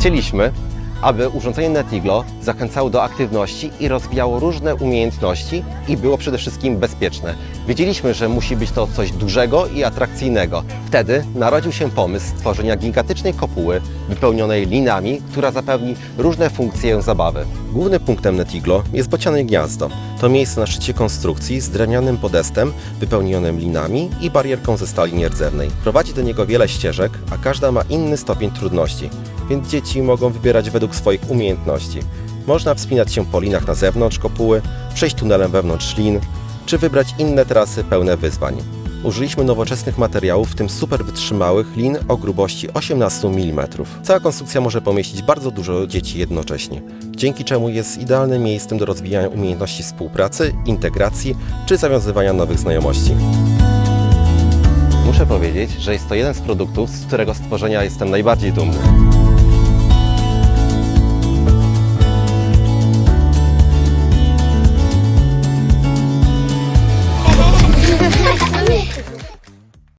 Chcieliśmy, aby urządzenie Netiglo zachęcało do aktywności i rozwijało różne umiejętności i było przede wszystkim bezpieczne. Wiedzieliśmy, że musi być to coś dużego i atrakcyjnego. Wtedy narodził się pomysł stworzenia gigantycznej kopuły wypełnionej linami, która zapewni różne funkcje zabawy. Głównym punktem Netiglo jest bociane gniazdo. To miejsce na szczycie konstrukcji z drewnianym podestem wypełnionym linami i barierką ze stali nierdzewnej. Prowadzi do niego wiele ścieżek, a każda ma inny stopień trudności, więc dzieci mogą wybierać według swoich umiejętności. Można wspinać się po linach na zewnątrz kopuły, przejść tunelem wewnątrz lin, czy wybrać inne trasy pełne wyzwań. Użyliśmy nowoczesnych materiałów, w tym super wytrzymałych lin o grubości 18 mm. Cała konstrukcja może pomieścić bardzo dużo dzieci jednocześnie, dzięki czemu jest idealnym miejscem do rozwijania umiejętności współpracy, integracji czy zawiązywania nowych znajomości. Muszę powiedzieć, że jest to jeden z produktów, z którego stworzenia jestem najbardziej dumny.